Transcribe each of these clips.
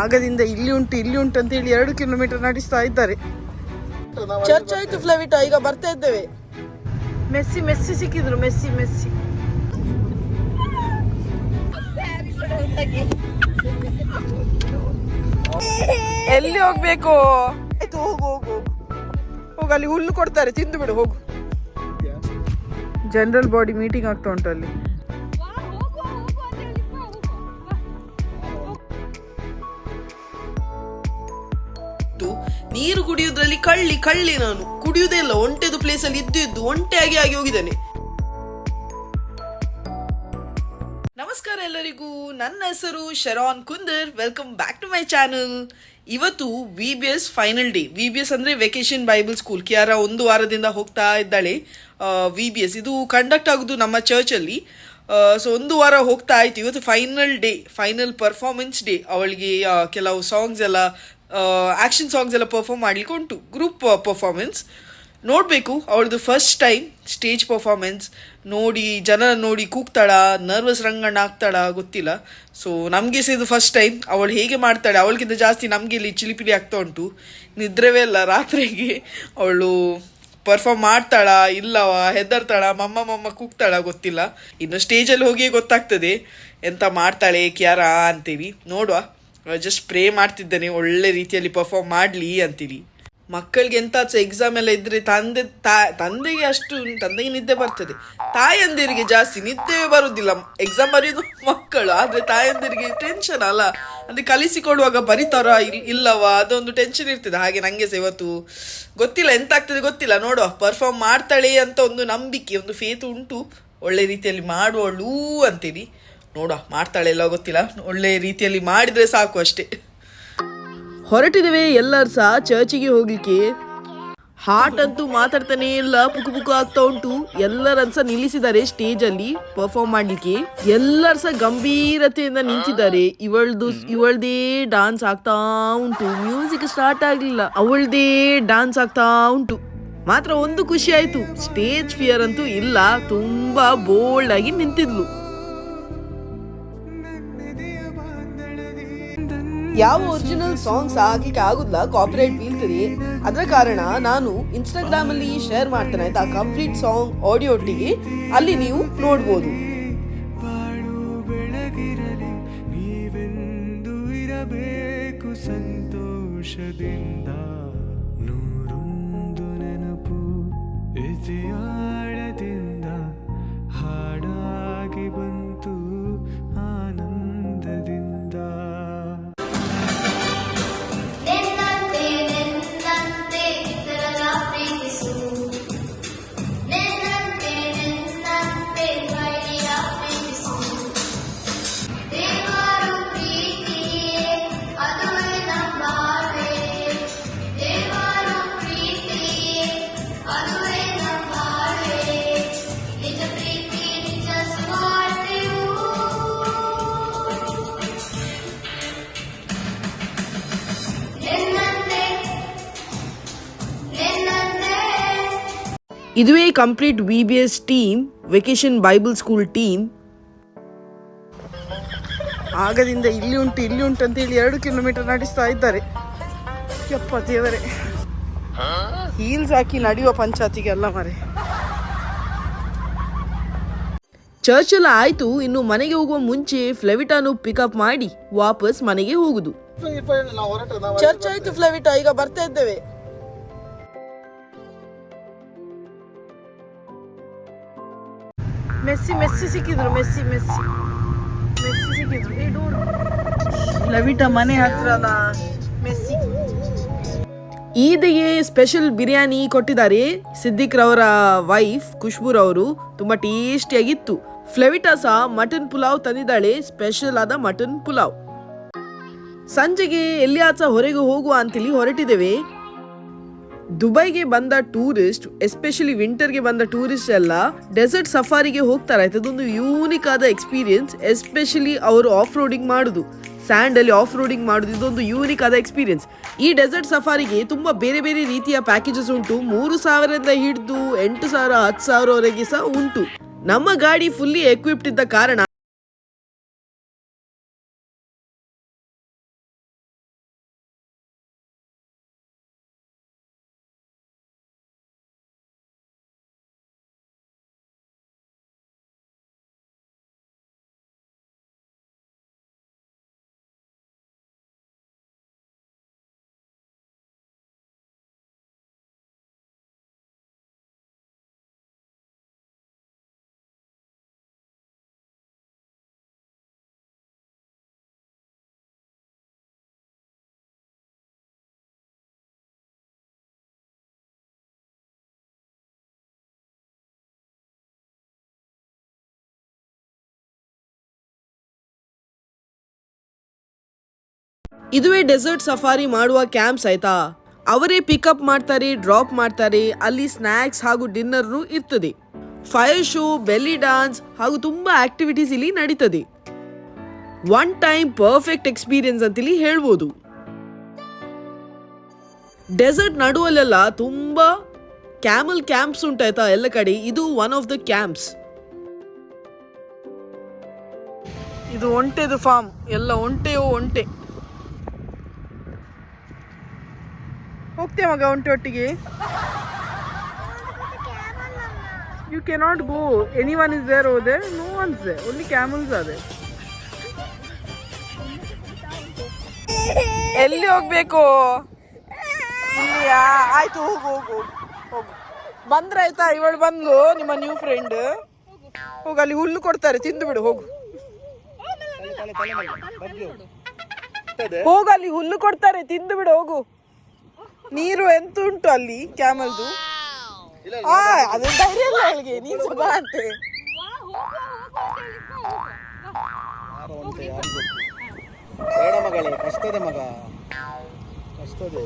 ಆಗದಿಂದ ಇಲ್ಲಿ ಉಂಟು ಇಲ್ಲಿ ಉಂಟು ಅಂತ ಹೇಳಿ ಎರಡು ಕಿಲೋಮೀಟರ್ ನಡೆಸ್ತಾ ಇದ್ದಾರೆ. ಚರ್ಚ್ ಆಯ್ತು ಫ್ಲವಿಟಾ ಈಗ ಬರ್ತಾ ಇದ್ದೇವೆ. ಮೆಸ್ಸಿ ಮೆಸ್ಸಿ ಸಿಕ್ಕಿದ್ರು, ಮೆಸ್ಸಿ ಮೆಸ್ಸಿ. ಎಲ್ಲಿ ಹೋಗ್ಬೇಕು? ಆಯ್ತು, ಹೋಗು ಹೋಗು ಹೋಗು. ಅಲ್ಲಿ ಹುಲ್ಲು ಕೊಡ್ತಾರೆ, ತಿಂದು ಬಿಡು, ಹೋಗು. ಜನರಲ್ ಬಾಡಿ ಮೀಟಿಂಗ್ ಆಗ್ತಾ ಉಂಟು ಅಲ್ಲಿ. ನೀರು ಕುಡಿಯೋದ್ರಲ್ಲಿ ಕಳ್ಳಿ ಕಳ್ಳಿ ನಾನು. ಕುಡಿಯುವುದೇ ಇಲ್ಲ. ಒಂಟೆದು ಪ್ಲೇಸ್ ಅಲ್ಲಿ ಇದ್ದು ಇದ್ದು ಒಂಟೆ ಆಗಿ ಆಗಿ ಹೋಗಿದ್ದಾನೆ. ನಮಸ್ಕಾರ ಎಲ್ಲರಿಗೂ. ನನ್ನ ಹೆಸರು Sharon Kundar. Welcome back to my channel ಇವತ್ತು V B S final day V B S ಅಂದ್ರೆ ವೆಕೇಶನ್ ಬೈಬಲ್ ಸ್ಕೂಲ್ ಕಿಯಾರ ಒಂದು ವಾರದಿಂದ ಹೋಗ್ತಾ ಇದ್ದಾಳೆ. ವಿ ಬಿ ಎಸ್ ಇದು ಕಂಡಕ್ಟ್ ಆಗುದು ನಮ್ಮ ಚರ್ಚಲ್ಲಿ ಸೊ ಒಂದು ವಾರ ಹೋಗ್ತಾ ಆಯ್ತು. ಇವತ್ತು final day final performance day ಅವಳಿಗೆ ಕೆಲವು ಸಾಂಗ್ಸ್ ಎಲ್ಲ ಆಕ್ಷನ್ ಸಾಂಗ್ಸ್ ಎಲ್ಲ ಪರ್ಫಾರ್ಮ್ ಮಾಡ್ಲಿಕ್ಕೆ ಉಂಟು. ಗ್ರೂಪ್ ಪರ್ಫಾರ್ಮೆನ್ಸ್ ನೋಡಬೇಕು ಅವಳದು ಫಸ್ಟ್ ಟೈಮ್ ಸ್ಟೇಜ್ ಪರ್ಫಾರ್ಮೆನ್ಸ್ ನೋಡಿ ಜನ ನೋಡಿ ಕೂಗ್ತಾಳ ನರ್ವಸ್ ರಂಗಣ್ಣ ಆಗ್ತಾಳ, ಗೊತ್ತಿಲ್ಲ. ಸೊ ನಮಗೆ ಸಹ ಇದು ಫಸ್ಟ್ ಟೈಮ್ ಅವಳು ಹೇಗೆ ಮಾಡ್ತಾಳೆ, ಅವಳಿಗಿಂತ ಜಾಸ್ತಿ ನಮಗೆ ಇಲ್ಲಿ ಚಿಲಿಪಿಲಿ ಆಗ್ತಾ ಉಂಟು. ನಿದ್ರವೇ ಇಲ್ಲ ರಾತ್ರಿಗೆ. ಅವಳು ಪರ್ಫಾರ್ಮ್ ಮಾಡ್ತಾಳ, ಇಲ್ಲವ, ಹೆದರ್ತಾಳ, ಮಮ್ಮ ಮಮ್ಮ ಕೂಗ್ತಾಳ, ಗೊತ್ತಿಲ್ಲ. ಇನ್ನು ಸ್ಟೇಜಲ್ಲಿ ಹೋಗಿ ಗೊತ್ತಾಗ್ತದೆ. ಎಂತ ಮಾಡ್ತಾಳೆ, ಕ್ಯಾರ ಅಂತೀವಿ ನೋಡುವ. ಜಸ್ಟ್ ಪ್ರೇ ಮಾಡ್ತಿದ್ದೇನೆ ಒಳ್ಳೆ ರೀತಿಯಲ್ಲಿ ಪರ್ಫಾರ್ಮ್ ಮಾಡಲಿ ಅಂತೀನಿ. ಮಕ್ಕಳಿಗೆ ಎಂತ ಎಕ್ಸಾಮ್ ಎಲ್ಲ ಇದ್ರೆ ತಂದೆ ತಂದೆಗೆ ಅಷ್ಟು ತಂದೆಗೆ ನಿದ್ದೆ ಬರ್ತದೆ. ತಾಯಂದಿರಿಗೆ ಜಾಸ್ತಿ ನಿದ್ದೆ ಬರುದಿಲ್ಲ. ಎಕ್ಸಾಮ್ ಬರೆಯೋದು ಮಕ್ಕಳು, ಆದ್ರೆ ತಾಯಂದಿರಿಗೆ ಟೆನ್ಷನ್ ಅಲ್ಲ. ಅಂದ್ರೆ ಕಲಿಸಿಕೊಡುವಾಗ ಬರಿತಾರ ಇಲ್- ಇಲ್ಲವಾ, ಅದೊಂದು ಟೆನ್ಷನ್ ಇರ್ತದೆ. ಹಾಗೆ ನಂಗೆ ಸಹ ಇವತ್ತು ಗೊತ್ತಿಲ್ಲ, ಎಂತ ಆಗ್ತದೆ ಗೊತ್ತಿಲ್ಲ. ನೋಡುವ ಪರ್ಫಾರ್ಮ್ ಮಾಡ್ತಾಳೆ ಅಂತ ಒಂದು ನಂಬಿಕೆ, ಒಂದು ಫೇತ್ ಉಂಟು. ಒಳ್ಳೆ ರೀತಿಯಲ್ಲಿ ಮಾಡುವಳು ಅಂತೇಳಿ ನೋಡುವ ಮಾಡ್ತಾಳೆ ಎಲ್ಲ ಗೊತ್ತಿಲ್ಲ. ಒಳ್ಳೆ ರೀತಿಯಲ್ಲಿ ಮಾಡಿದ್ರೆ ಸಾಕು ಅಷ್ಟೇ. ಹೊರಟಿದ್ದೇವೆ ಎಲ್ಲರೂ ಸಹ ಚರ್ಚಿಗೆ ಹೋಗ್ಲಿಕ್ಕೆ. ಹಾಟ್ ಅಂತೂ ಮಾತಾಡ್ತಾನೆ ಇಲ್ಲ, ಪುಕು ಪುಕು ಆಗ್ತಾ ಉಂಟು. ಎಲ್ಲರನ್ನ ಸಹ ನಿಲ್ಲಿಸಿದ್ದಾರೆ ಸ್ಟೇಜ್ ಅಲ್ಲಿ ಪರ್ಫಾರ್ಮ್ ಮಾಡ್ಲಿಕ್ಕೆ. ಎಲ್ಲರೂ ಸಹ ಗಂಭೀರತೆಯಿಂದ ನಿಂತಿದ್ದಾರೆ. ಇವಳ್ದು ಇವಳ್ದೇ ಡಾನ್ಸ್ ಆಗ್ತಾ ಉಂಟು. ಮ್ಯೂಸಿಕ್ ಸ್ಟಾರ್ಟ್ ಆಗ್ಲಿಲ್ಲ, ಅವಳದೇ ಡಾನ್ಸ್ ಆಗ್ತಾ ಉಂಟು. ಮಾತ್ರ ಒಂದು ಖುಷಿ ಆಯ್ತು. ಸ್ಟೇಜ್ ಫಿಯರ್ ಅಂತೂ ಇಲ್ಲ, ತುಂಬಾ ಬೋಲ್ಡ್ ಆಗಿ ನಿಂತಿದ್ಲು. ಯಾವ ಒರಿಜಿನಲ್ ಸಾಂಗ್ಸ್ ಆಗ್ಲಿಕ್ಕೆ ಆಗುದಿಲ್ಲ ಕಾಪಿರೈಟ್ ಬೀಳ್ತದೆ. ಅದರ ಕಾರಣ ನಾನು ಇನ್ಸ್ಟಾಗ್ರಾಮ್ ಅಲ್ಲಿ ಶೇರ್ ಮಾಡ್ತೇನೆ, ಆಯ್ತಾ? ಕಂಪ್ಲೀಟ್ ಸಾಂಗ್ ಆಡಿಯೋ ಒಟ್ಟಿಗೆ ಅಲ್ಲಿ ನೀವು ನೋಡ್ಬೋದು. ಸಂತೋಷದಿಂದ. ನೂರೊಂದು ನೆನಪು ಇದುವೇ complete V B S team vacation Bible school team ಆಗದಿಂದ ಇಲ್ಲಿ ಉಂಟು ಇಲ್ಲಿ ಉಂಟು ಅಂತ ಹೇಳಿ ಎರಡು ಕಿಲೋಮೀಟರ್ ನಡೆಸ್ತಾ ಇದ್ದಾರೆ. ಯಪ್ಪ ದೇವರೇ. ಹೀಲ್ಸ್ ಹಾಕಿ ನಡೆಯುವ ಪಂಚಾಯತಿಗೆ ಅಲ್ಲ ಮರೆ. ಚರ್ಚ್ ಎಲ್ಲ ಆಯ್ತು ಇನ್ನು ಮನೆಗೆ ಹೋಗುವ ಮುಂಚೆ ಫ್ಲೆವಿಟಾನು ಪಿಕಪ್ ಮಾಡಿ ವಾಪಸ್ ಮನೆಗೆ ಹೋಗುದು. ಚರ್ಚ್ ಆಯ್ತು ಫ್ಲೆವಿಟಾ ಈಗ ಬರ್ತಾ ಇದ್ದೇವೆ. ಮೆಸ್ಸಿ ಮೆಸ್ಸಿ ಸಿಕ್ಕಿದ್ರು ಮೆಸ್ಸಿ ಮೆಸ್ಸಿ ಮೆಸ್ಸಿ ಸಿಕ್ಕಿದ್ರು ಏ ಡೋರ್ ಮನೆ ಹತ್ರನ ಮೆಸ್ಸಿ ಈದಿಗೆ ಸ್ಪೆಷಲ್ ಬಿರಿಯಾನಿ ಕೊಟ್ಟಿದ್ದಾರೆ ಸಿದ್ದಿಕ್ ರವರ ವೈಫ್ ಖುಷ್ಬೂರವರು ತುಂಬಾ ಟೇಸ್ಟಿಯಾಗಿತ್ತು ಫ್ಲೆವಿಟಾ ಸಹ ಮಟನ್ ಪುಲಾವ್ ತಂದಿದ್ದಾಳೆ ಸ್ಪೆಷಲ್ ಆದ ಮಟನ್ ಪುಲಾವ್ ಸಂಜೆಗೆ ಎಲ್ಲಿಯಾಚ ಹೊರಗೆ ಹೋಗುವ ಅಂತೇಳಿ ಹೊರಟಿದ್ದೇವೆ ದುಬೈಗೆ ಬಂದ ಟೂರಿಸ್ಟ್ ಎಸ್ಪೆಷಲಿ ವಿಂಟರ್ಗೆ ಬಂದ ಟೂರಿಸ್ಟ್ ಎಲ್ಲ ಡೆಸರ್ಟ್ ಸಫಾರಿಗೆ ಹೋಗ್ತಾರೆ. ಅದೊಂದು ಯೂನಿಕ್ ಆದ ಎಕ್ಸ್ಪೀರಿಯನ್ಸ್ ಎಸ್ಪೆಷಲಿ ಅವರು ಆಫ್ ರೋಡಿಂಗ್ ಮಾಡುದು. ಸ್ಯಾಂಡಲ್ಲಿ ಆಫ್ ರೋಡಿಂಗ್ ಮಾಡುದು, ಇದೊಂದು ಯೂನಿಕ್ ಆದ ಎಕ್ಸ್ಪೀರಿಯನ್ಸ್ ಈ ಡೆಸರ್ಟ್ ಸಫಾರಿಗೆ ತುಂಬಾ ಬೇರೆ ಬೇರೆ ರೀತಿಯ ಪ್ಯಾಕೇಜಸ್ ಉಂಟು. ಮೂರು ಸಾವಿರದಿಂದ ಹಿಡಿದು ಎಂಟು ಸಾವಿರ, ಹತ್ತು ಸಾವಿರವರೆಗೆ ಸಹ ಉಂಟು. ನಮ್ಮ ಗಾಡಿ ಫುಲ್ಲಿ ಎಕ್ವಿಪ್ಡ್ ಇದ್ದ ಕಾರಣ ಇದುವೇ ಡೆಸರ್ಟ್ ಸಫಾರಿ ಮಾಡುವ ಕ್ಯಾಂಪ್ಸ್ ಆಯ್ತಾ? ಅವರೇ ಪಿಕಪ್ ಮಾಡ್ತಾರೆ, ಡ್ರಾಪ್ ಮಾಡ್ತಾರೆ, ಅಲ್ಲಿ ಸ್ನ್ಯಾಕ್ಸ್ ಹಾಗೂ ಡಿನ್ನರ್ ಇರ್ತದೆ. ಫೈರ್ ಶೋ, ಬೆಲ್ಲಿ ಡಾನ್ಸ್ ಹಾಗೂ ತುಂಬಾ ಆಕ್ಟಿವಿಟೀಸ್ ಇಲ್ಲಿ ನಡೀತದೆ. ಒನ್ ಟೈಮ್ ಪರ್ಫೆಕ್ಟ್ ಎಕ್ಸ್ಪೀರಿಯನ್ಸ್ ಅಂತೇಳಿ ಹೇಳ್ಬೋದು. ಡೆಸರ್ಟ್ ನಡುವಲ್ಲೆಲ್ಲ ತುಂಬಾ ಕ್ಯಾಮಲ್ ಕ್ಯಾಂಪ್ಸ್ ಉಂಟಾಯ್ತಾ ಎಲ್ಲ ಕಡೆ? ಇದು ಒನ್ ಆಫ್ ದ ಕ್ಯಾಂಪ್ಸ್. ಇದು ಒಂಟೆದು ಫಾರ್ಮ್. ಎಲ್ಲ ಒಂಟೆಯೋ ಒಂಟೆ. ಹೋಗ್ತೇವೆ ಮಗ ಒಂಟೊಟ್ಟಿಗೆ you cannot go anyone is there ಹೋದೆ ನೋ ಒನ್ಸ್ ಓನ್ಲಿ ಕ್ಯಾಮಲ್ಸ್ ಅದೇ ಎಲ್ಲಿ ಹೋಗ್ಬೇಕು? ಆಯ್ತು ಹೋಗು ಹೋಗು ಹೋಗು. ಬಂದ್ರಾಯ್ತಾ ಇವಳು ಬಂದು ನಿಮ್ಮ ನ್ಯೂ ಫ್ರೆಂಡ್ ಹೋಗು ಅಲ್ಲಿ ಹುಲ್ಲು ಕೊಡ್ತಾರೆ. ತಿಂದು ಬಿಡು ಹೋಗು. ಹೋಗು ಅಲ್ಲಿ ಹುಲ್ಲು ಕೊಡ್ತಾರೆ. ತಿಂದು ಬಿಡು ಹೋಗು. ನೀರು ಎಂತ ಉಂಟು ಅಲ್ಲಿ ಕ್ಯಾಮಲ್ದು ಆ ಅದು ಧೈರ್ಯ ಇಲ್ಲ ಅವಳಿಗೆ ನೀನ್ ಸ್ವಲ್ಪ ಅಂತೆ ಬೇಡ ಮಗಳೇ ಕಷ್ಟದೆ ಮಗ ಕಷ್ಟದೆ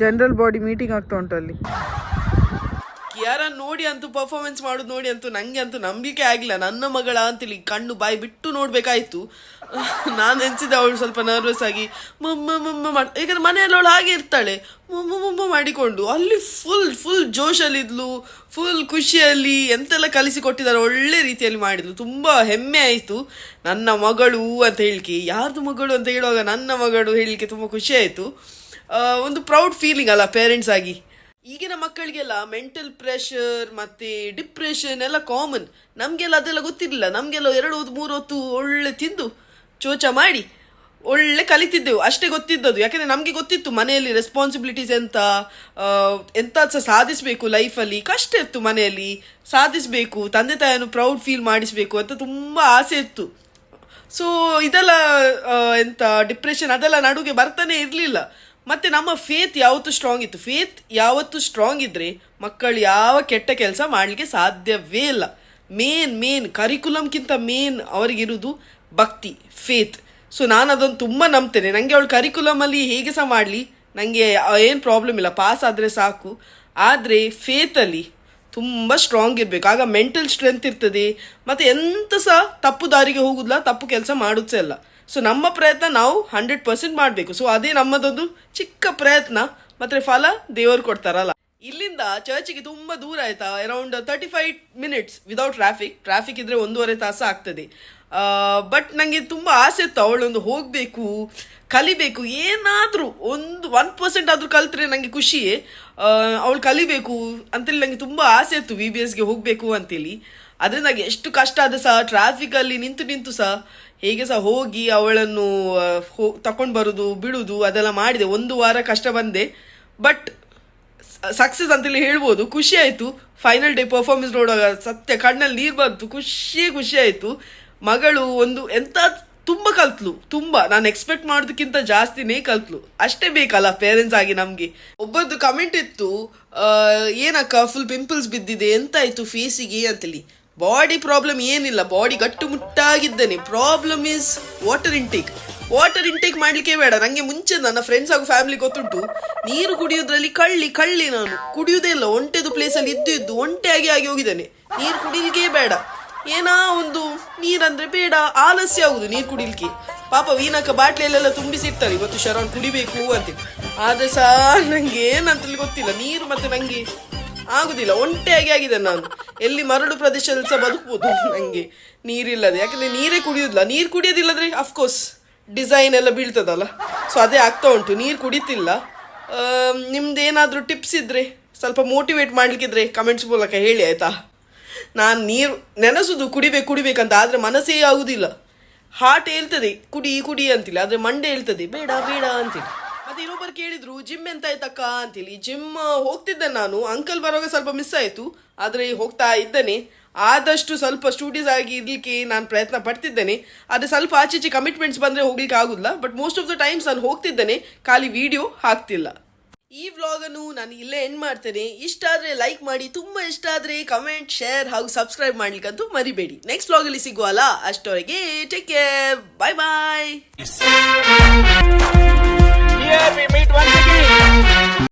ಜನರಲ್ ಬಾಡಿ ಮೀಟಿಂಗ್ ಆಗ್ತಾ ಉಂಟು ಅಲ್ಲಿ ಕಿಯಾರ ನೋಡಿ ಅಂತೂ ಪರ್ಫಾರ್ಮೆನ್ಸ್ ಮಾಡೋದು ನೋಡಿ ಅಂತೂ ನಂಗೆ ಅಂತೂ ನಂಬಿಕೆ ಆಗಿಲ್ಲ ನನ್ನ ಮಗಳ ಅಂತೇಳಿ ಕಣ್ಣು ಬಾಯಿ ಬಿಟ್ಟು ನೋಡ್ಬೇಕಾಯ್ತು. ನಾನು ಎನ್ಸಿದ್ದೆ ಅವಳು ಸ್ವಲ್ಪ ನರ್ವಸ್ ಆಗಿ, ಮಮ್ಮ ಮಮ್ಮ ಮಾಡ್ ಯಾಕಂದ್ರೆ ಮನೆಯಲ್ಲಿ ಅವಳು ಹಾಗೆ ಇರ್ತಾಳೆ. ಮಮ್ಮ ಮಮ್ಮ ಮಾಡಿಕೊಂಡು ಅಲ್ಲಿ ಫುಲ್ ಫುಲ್ ಜೋಶಲ್ಲಿದ್ಲು ಫುಲ್ ಖುಷಿಯಲ್ಲಿ ಎಂತೆಲ್ಲ ಕಲಿಸಿ ಕೊಟ್ಟಿದ್ದಾರೆ ಒಳ್ಳೆ ರೀತಿಯಲ್ಲಿ ಮಾಡಿದ್ಲು. ತುಂಬ ಹೆಮ್ಮೆ ಆಯಿತು. ನನ್ನ ಮಗಳು ಅಂತ ಹೇಳಿಕೆ, ಯಾರ್ದು ಮಗಳು ಅಂತ ಹೇಳುವಾಗ ನನ್ನ ಮಗಳು ಹೇಳಲಿಕ್ಕೆ ತುಂಬ ಖುಷಿ ಆಯಿತು. ಒಂದು ಪ್ರೌಡ್ ಫೀಲಿಂಗ್ ಅಲ್ಲ ಪೇರೆಂಟ್ಸ್ ಆಗಿ. ಈಗಿನ ಮಕ್ಕಳಿಗೆಲ್ಲ ಮೆಂಟಲ್ ಪ್ರೆಷರ್ ಮತ್ತೆ ಡಿಪ್ರೆಷನ್ ಎಲ್ಲ ಕಾಮನ್ ನಮಗೆಲ್ಲ ಅದೆಲ್ಲ ಗೊತ್ತಿರಲಿಲ್ಲ. ನಮಗೆಲ್ಲ ಎರಡು ಹೊತ್ತು, ಮೂರು ಹೊತ್ತು ಒಳ್ಳೆ ತಿಂದು ಚೋಚ ಮಾಡಿ ಒಳ್ಳೆ ಕಲಿತಿದ್ದೆವು. ಅಷ್ಟೇ ಗೊತ್ತಿದ್ದದು ಯಾಕಂದ್ರೆ ನಮಗೆ ಗೊತ್ತಿತ್ತು ಮನೆಯಲ್ಲಿ ರೆಸ್ಪಾನ್ಸಿಬಿಲಿಟೀಸ್ ಎಂತ ಎಂತ ಸಹ ಸಾಧಿಸಬೇಕು ಲೈಫಲ್ಲಿ ಕಷ್ಟ ಇತ್ತು ಮನೆಯಲ್ಲಿ. ಸಾಧಿಸಬೇಕು, ತಂದೆ ತಾಯಿಯನ್ನು ಪ್ರೌಡ್ ಫೀಲ್ ಮಾಡಿಸಬೇಕು ಅಂತ ತುಂಬ ಆಸೆ ಇತ್ತು. ಸೊ ಇದೆಲ್ಲ ಎಂತ ಡಿಪ್ರೆಷನ್ ಅದೆಲ್ಲ ನಡುಗೆ ಬರ್ತಾನೆ ಇರಲಿಲ್ಲ. ಮತ್ತೆ ನಮ್ಮ ಫೇತ್ ಯಾವತ್ತು ಸ್ಟ್ರಾಂಗ್ ಇತ್ತು? ಫೇತ್ ಯಾವತ್ತು ಸ್ಟ್ರಾಂಗ್ ಇದ್ರೆ ಮಕ್ಕಳು ಯಾವ ಕೆಟ್ಟ ಕೆಲಸ ಮಾಡಲಿಕ್ಕೆ ಸಾಧ್ಯವೇ ಇಲ್ಲ. ಮೇನ್ ಮೇನ್ ಕರಿಕುಲಮ್ಗಿಂತ ಮೇನ್ ಅವರಿಗಿರುವುದು ಭಕ್ತಿ ಫೇತ್ ಸೊ ನಾನು ಅದನ್ನು ತುಂಬ ನಂಬ್ತೇನೆ. ನನಗೆ ಅವಳು ಕರಿಕುಲಮಲ್ಲಿ ಹೇಗೆ ಸಹ ಮಾಡಲಿ? ನನಗೆ ಏನು ಪ್ರಾಬ್ಲಮ್ ಇಲ್ಲ. ಪಾಸ್ ಆದರೆ ಸಾಕು. ಆದರೆ ಫೇತಲ್ಲಿ ತುಂಬ ಸ್ಟ್ರಾಂಗ್ ಇರಬೇಕು. ಆಗ ಮೆಂಟಲ್ ಸ್ಟ್ರೆಂತ್ ಇರ್ತದೆ. ಮತ್ತು ಎಂತ ಸಹ ತಪ್ಪು ದಾರಿಗೆ ಹೋಗುದಿಲ್ಲ, ತಪ್ಪು ಕೆಲಸ ಮಾಡುತ್ತೆ ಇಲ್ಲ. ಸೊ ನಮ್ಮ ಪ್ರಯತ್ನ ನಾವು ಹಂಡ್ರೆಡ್ ಪರ್ಸೆಂಟ್ ಮಾಡಬೇಕು. ಸೊ ಅದೇ ನಮ್ಮದೊಂದು ಚಿಕ್ಕ ಪ್ರಯತ್ನ. ಮತ್ತೆ ಫಲ ದೇವರು ಕೊಡ್ತಾರಲ್ಲ. ಇಲ್ಲಿಂದ ಚರ್ಚಿಗೆ ತುಂಬ ದೂರ ಆಯ್ತಾ? Around thirty five minutes without traffic traffic ಇದ್ರೆ ಒಂದೂವರೆ ತಾಸು ಆಗ್ತದೆ. ಬಟ್ ನನಗೆ ತುಂಬ ಆಸೆ ಇತ್ತು ಅವಳೊಂದು ಹೋಗಬೇಕು, ಕಲಿಬೇಕು. ಏನಾದರೂ ಒಂದು ಒನ್ ಪರ್ಸೆಂಟ್ ಆದರೂ ಕಲಿತ್ರೆ ನನಗೆ ಖುಷಿಯೇ. ಅವಳು ಕಲಿಬೇಕು ಅಂತೇಳಿ ನನಗೆ ತುಂಬ ಆಸೆ ಇತ್ತು ವಿ ಬಿ ಎಸ್ಗೆ ಹೋಗಬೇಕು ಅಂತೇಳಿ. ಅದರಿಂದ ಎಷ್ಟು ಕಷ್ಟ ಆದ ಸಹ ಟ್ರಾಫಿಕಲ್ಲಿ ನಿಂತು ನಿಂತು ಸಹ ಹೇಗೆ ಸಹ ಹೋಗಿ ಅವಳನ್ನು ತಕೊಂಡು ಬರೋದು, ಬಿಡುದು, ಅದೆಲ್ಲ ಮಾಡಿದೆ. ಒಂದು ವಾರ ಕಷ್ಟ ಬಂದೆ. ಬಟ್ ಸಕ್ಸಸ್ ಅಂತೇಳಿ ಹೇಳ್ಬೋದು. ಖುಷಿ ಆಯಿತು. ಫೈನಲ್ ಡೇ ಪರ್ಫಾರ್ಮೆನ್ಸ್ ನೋಡುವಾಗ ಸತ್ಯ, ಕಣ್ಣಲ್ಲಿ ನೀರು ಬಂತು. ಖುಷಿ ಖುಷಿ ಆಯಿತು. ಮಗಳು ಒಂದು ಎಂತ ತುಂಬ ಕಲ್ತ್ಲು. ತುಂಬ. ನಾನು ಎಕ್ಸ್ಪೆಕ್ಟ್ ಮಾಡೋದಕ್ಕಿಂತ ಜಾಸ್ತಿನೇ ಕಲ್ತ್ಲು. ಅಷ್ಟೇ ಬೇಕಲ್ಲ ಪೇರೆಂಟ್ಸ್ ಆಗಿ ನಮಗೆ. ಒಬ್ಬರದ್ದು ಕಮೆಂಟ್ ಇತ್ತು ಏನಕ್ಕ ಫುಲ್ ಪಿಂಪಲ್ಸ್ ಬಿದ್ದಿದೆ ಎಂತ ಆಯ್ತು ಫೇಸಿಗೆ ಅಂತೇಳಿ ಬಾಡಿ ಪ್ರಾಬ್ಲಮ್ ಏನಿಲ್ಲ body ಗಟ್ಟುಮುಟ್ಟಾಗಿದ್ದೇನೆ problem is water intake water intake ಮಾಡ್ಲಿಕ್ಕೆ ಬೇಡ. ನಂಗೆ ಮುಂಚೆ ನನ್ನ ಫ್ರೆಂಡ್ಸ್ ಹಾಗೂ ಫ್ಯಾಮಿಲಿ ಗೊತ್ತುಂಟು. ನೀರು ಕುಡಿಯೋದ್ರಲ್ಲಿ ಕಳ್ಳಿ ಕಳ್ಳಿ ನಾನು. ಕುಡಿಯುವುದೇ ಇಲ್ಲ, ಒಂಟೆದು ಪ್ಲೇಸಲ್ಲಿ ಇದ್ದು ಇದ್ದು ಒಂಟೆಯಾಗಿ ಆಗಿ ಹೋಗಿದ್ದೇನೆ. ನೀರು ಕುಡಿಲಿಕ್ಕೆ ಬೇಡ. ಏನಾ ಒಂದು ನೀರಂದ್ರೆ ಬೇಡ, ಆಲಸ್ಯ ಆಗುದು ನೀರು ಕುಡಿಲಿಕ್ಕೆ. ಪಾಪ ವೀನಕ್ಕ ಬಾಟ್ಲಿಯಲ್ಲೆಲ್ಲ ತುಂಬಿಸಿರ್ತಾರೆ ಇವತ್ತು ಶರವಣ್ ಕುಡಿಬೇಕು ಅಂತ. ಆದ್ರೆ ಸಹ ನಂಗೆ ಏನಂತಲ್ಲಿ ಗೊತ್ತಿಲ್ಲ. ನೀರು ಮತ್ತೆ ನಂಗೆ ಆಗುದಿಲ್ಲ, ಒಂಟೆಯಾಗಿ ಆಗಿದೆ ನಾನು. ಎಲ್ಲಿ ಮರಳು ಪ್ರದೇಶದಲ್ಲಿ ಸಹ ಬದುಕಬಹುದು ನಂಗೆ ನೀರಿಲ್ಲದೆ. ಯಾಕಂದ್ರೆ ನೀರೇ ಕುಡಿಯುದಿಲ್ಲ. ನೀರು ಕುಡಿಯೋದಿಲ್ಲದ್ರೆ ಅಫ್ಕೋರ್ಸ್ ಡಿಸೈನ್ ಎಲ್ಲ ಬೀಳ್ತದಲ್ಲ. ಸೊ ಅದೇ ಆಗ್ತಾ ಉಂಟು. ನೀರು ಕುಡಿತಿಲ್ಲ. ನಿಮ್ದು ಏನಾದರೂ ಟಿಪ್ಸ್ ಇದ್ರೆ, ಸ್ವಲ್ಪ ಮೋಟಿವೇಟ್ ಮಾಡ್ಲಿಕ್ಕಿದ್ರೆ ಕಮೆಂಟ್ಸ್ ಮೂಲಕ ಹೇಳಿ, ಆಯ್ತಾ? ನಾನು ನೀರು ನೆನೆಸುದು, ಕುಡಿಬೇಕು, ಕುಡಿಬೇಕಂತ, ಆದರೆ ಮನಸ್ಸೇ ಆಗುದಿಲ್ಲ. ಹಾರ್ಟ್ ಹೇಳ್ತದೆ, ಕುಡಿ ಕುಡಿ ಅಂತಿಲ್ಲ. ಆದರೆ ಮಂಡೆ ಹೇಳ್ತದೆ, ಬೇಡ ಬೇಡ ಅಂತೇಳಿ ಕೇಳಿದ್ರು, ಜಿಮ್ ಎಂತ ಆಯ್ತಕ್ಕ? ಅಂತೇಳಿ ಜಿಮ್ ಹೋಗ್ತಿದ್ದೆ ನಾನು. ಅಂಕಲ್ ಬರುವಾಗ ಸ್ವಲ್ಪ ಮಿಸ್ ಆಯಿತು. ಆದರೆ ಹೋಗ್ತಾ ಇದ್ದೇನೆ. ಆದಷ್ಟು ಸ್ವಲ್ಪ ಸ್ಟೂಡಿಯೋಸ್ ಆಗಿ ಇರ್ಲಿಕ್ಕೆ ನಾನು ಪ್ರಯತ್ನ ಪಡ್ತಿದ್ದೇನೆ. ಆದರೆ ಸ್ವಲ್ಪ ಆಚೆ ಈಚೆ ಕಮಿಟ್ಮೆಂಟ್ಸ್ ಬಂದರೆ ಹೋಗ್ಲಿಕ್ಕೆ ಆಗುದಿಲ್ಲ. But most of the times ನಾನು ಹೋಗ್ತಿದ್ದೇನೆ. ಖಾಲಿ ವಿಡಿಯೋ ಹಾಕ್ತಿಲ್ಲ. ಈ ವ್ಲಾಗನ್ನು ನಾನು ಇಲ್ಲೇ ಎಂಡ್ ಮಾಡ್ತೇನೆ. ಇಷ್ಟ ಆದರೆ ಲೈಕ್ ಮಾಡಿ. ತುಂಬ ಇಷ್ಟ ಆದರೆ ಕಮೆಂಟ್ ಶೇರ್ ಹಾಗೂ ಸಬ್ಸ್ಕ್ರೈಬ್ ಮಾಡ್ಲಿಕ್ಕಂತೂ ಮರಿಬೇಡಿ. ನೆಕ್ಸ್ಟ್ ವ್ಲಾಗಲ್ಲಿ ಸಿಗುವಲ್ಲ ಅಷ್ಟವರೆಗೆ take care bye bye Here we meet once again.